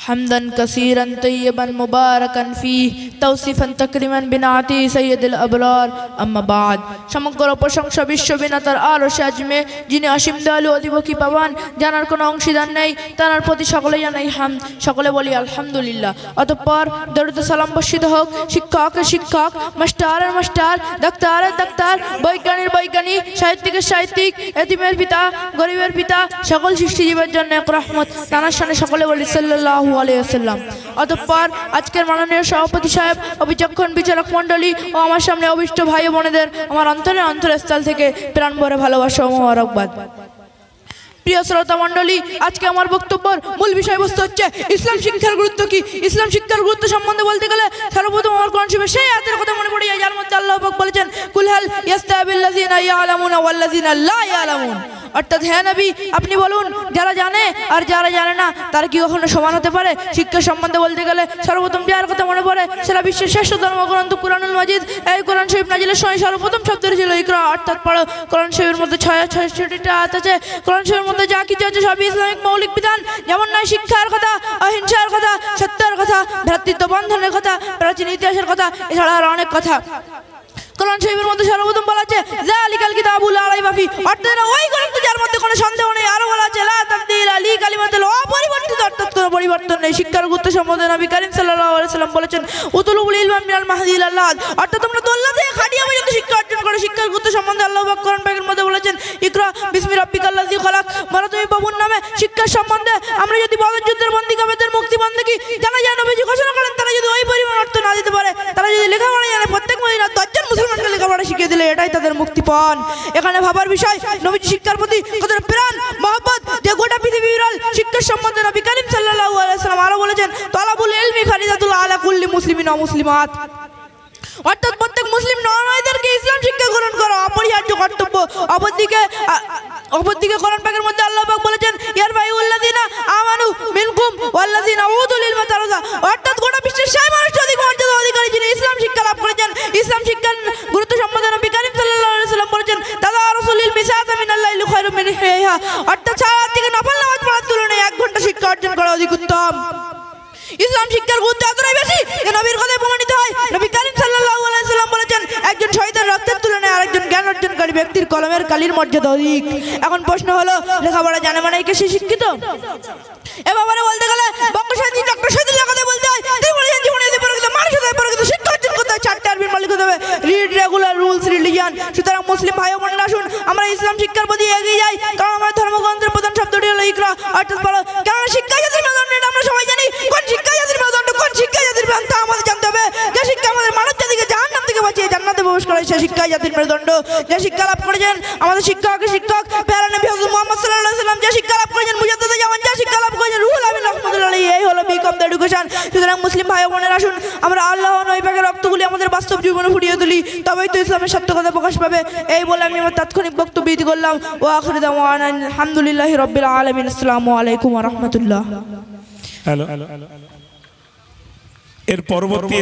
حمدا كثيرا طيبا مباركا فيه توصيفا تكريما بنعته سيد الابرار اما بعد সমগ্র প্রশংসা বিশ্ববিনাতার আলো সাজমে যিনি অসীম দয়ালু অধিবকী পাবান জানার কোনো অংশীদার নেই তার প্রতি সকলে জানাই হাম সকলে বলি আলহামদুলিল্লাহ অতঃপর দরুদ সালাম বর্ষিত হোক শিক্ষকের শিক্ষক মাস্টারের মাস্টার ডাক্তারের ডাক্তার বৈজ্ঞানিক বৈজ্ঞানিক সাহিত্যিকের সাহিত্যিক এতিমের পিতা গরিবের পিতা সকল সৃষ্টিজীবের জন্য এক রহমত তানার সামনে সকলে বলি সাল্লাল্লাহু আলাইহি ওয়াসাল্লাম। অতঃপর আজকের মাননীয় সভাপতি সাহেব অবিচক্ষণ বিচারক মণ্ডলী ও আমার সামনে অভিষ্ট ভাই বোনেদের আমার অন্তরের অন্তরস্থল থেকে প্রাণ ভরে ভালোবাসা ও মোবারকবাদ। প্রিয় শ্রোতা মণ্ডলী, আজকে আমার বক্তব্যের মূল বিষয়বস্তু হচ্ছে, ইসলাম শিক্ষার গুরুত্ব কি? ইসলাম শিক্ষার গুরুত্ব সম্বন্ধে বলতে গেলে সর্বপ্রথম আমার কোরআন শরীফের সেই আয়াতের কথা মনে পড়ে যায়, যার মধ্যে আল্লাহ বলেছেন কুলহাল ইয়াস্তাবিল্লাযিনা ইয়ালামুনা ওয়াল্লাযিনা লা ইয়ালামুন। অর্থাৎ হ্যাঁ নবী, আপনি বলুন, যারা জানে আর যারা জানে না, তারা কি কখনো সমান হতে পারে? শিক্ষা সম্বন্ধে বলতে গেলে সর্বপ্রথম যার কথা মনে পড়ে সেটা বিশ্বের শ্রেষ্ঠ ধর্মগ্রন্থ কুরআনুল মাজিদ। এই কোরআন শরীফ নাজিলের সময় সর্বপ্রথম শব্দ ছিল ইকরা, অর্থাৎ পড়ো। কোরআন শরীফের মধ্যে ছয় ছয়ষট্টিটা আয়াত আছে। কোরআন শরীফের মধ্যে যা কিছু আছে সবই ইসলামিক মৌলিক বিধান। যেমন নয়, শিক্ষার কথা, অহিংসার কথা, সত্যের কথা, ভ্রাতৃত্ব বন্ধনের কথা, প্রাচীন ইতিহাসের কথা, এছাড়া আরও অনেক কথা। কোরআন শরীফের মধ্যে সর্বপ্রথম বলা আছে জালিকাল কিতাবুল আলাই অর্থাৎ ওই গ্রন্থ যার মধ্যে কোনো সন্দেহ নেই। আরও বলা আছে, লা তাবদীল আলী অপরিবর্তিত। অর্থাৎ কোনো পরিবর্তন নেই। শিক্ষার গুরুত্ব সম্বন্ধে নবী করিম সাল্লাল্লাহু আলাইহি সাল্লাম বলেছেন উতুলুল ইলমা মিনাল মাহদি লাদ। অর্থাৎ তোমরা দোল্লা থেকে খাটিয়া পর্যন্ত শিক্ষা অর্জন করো। শিক্ষার গুরুত্ব সম্বন্ধে আল্লাহ পাক কোরআন পাকের মধ্যে বলেছেন, ইকরা বিসমি রাব্বিকাল্লাযী খালাক। বলো তুমি বাবুর নামে শিক্ষার সম্বন্ধে আমরা যদি বদর যুদ্ধের বন্দী কাবেদের মুক্তি বন্দী জানা যায় নবীজি ঘোষণা লেখাপড়া এটাই তাদের মুক্তি পান এখানে ভাবার বিষয়, নবীজি শিক্ষার প্রতি কতটা প্রাণ, মহব্বত, যে গোটা পৃথিবী বিরল শিক্ষার সম্বন্ধে নবী করিম সাল্লাল্লাহু আলাইহি সাল্লাম আরও বলেছেন, তালাবুল ইলমি ফারিদাতুল আলা কুল্লি মুসলিমিন মুসলিমাত। অর্থাৎ প্রত্যেক মুসলিম নরনারীদেরকে ইসলাম শিক্ষা গ্রহণ করা অপরিহার্য কর্তব্য। অপরদিকে অপরদিকে কোরআন পাকের মধ্যে আল্লাহ পাক বলেছেন, ইয়ার ভাই উল্লাযিনা আমানু মিনকুম ওয়াল্লাযিনা উতুল ইলমা তারাজা অর্থাৎ গোটা বিশ্বের সেই মানুষটি অধিক ইসলাম শিক্ষার গুরুত্ব এতটাই বেশি যে নবীর কথায় প্রমাণিত হয়। নবী বলেছেন, একজন শহীদের রক্তের তুলনায় আরেকজন জ্ঞান অর্জনকারী ব্যক্তির কলমের কালির মর্যাদা অধিক। এখন প্রশ্ন হলো, লেখাপড়া জানে মানে কি সে শিক্ষিত? এ ব্যাপারে বলতে গেলে ডক্টর শহীদুল্লাহ কথা বলতে হয়। তিনি বলেছেন, জীবনে যদি পরিচিত মানুষ হতে পরিচিত শিক্ষা অর্জন করতে হয়, চারটে আরবির মালিক হতে হবে। রিড রেগুলার রুলস রিলিজিয়ান সুতরাং মুসলিম ভাই বোনেরা আসুন, আমরা ইসলাম শিক্ষার প্রতি এগিয়ে যাই, কারণ আমার ধর্মগ্রন্থের প্রধান শব্দটি হলো ইকরা। অর্থাৎ শিক্ষা মেরুদণ্ড আমরা সে শিক্ষা, জাতির মেরুদণ্ড। যে শিক্ষা লাভ করেছেন, আমাদের শিক্ষক শিক্ষক, প্যারা নবী হযরত মুহাম্মদ সাল্লাল্লাহু আলাইহি যে শিক্ষা লাভ করেছেন, মুজাদ্দিদ জামান যে শিক্ষা লাভ করেছেন, রুহুল আমিন রাহমাতুল্লাহ এই হলো বিকম এডুকেশন সুতরাং মুসলিম ভাই আসুন, আমরা আল্লাহ রক্তগুলি আমাদের বাস্তব জীবনে ফুটিয়ে তুলি, তবেই তো ইসলামের সার্থকতা প্রকাশ পাবে। এই বলে আমি আমার তাৎক্ষণিক বক্তব্য ইতি করলাম। ও আখির দাওয়ানা আলহামদুলিল্লাহি রাব্বিল আলামিন। আসসালামু আলাইকুম রাহমাতুল্লাহ। হ্যালো। এর পরবর্তী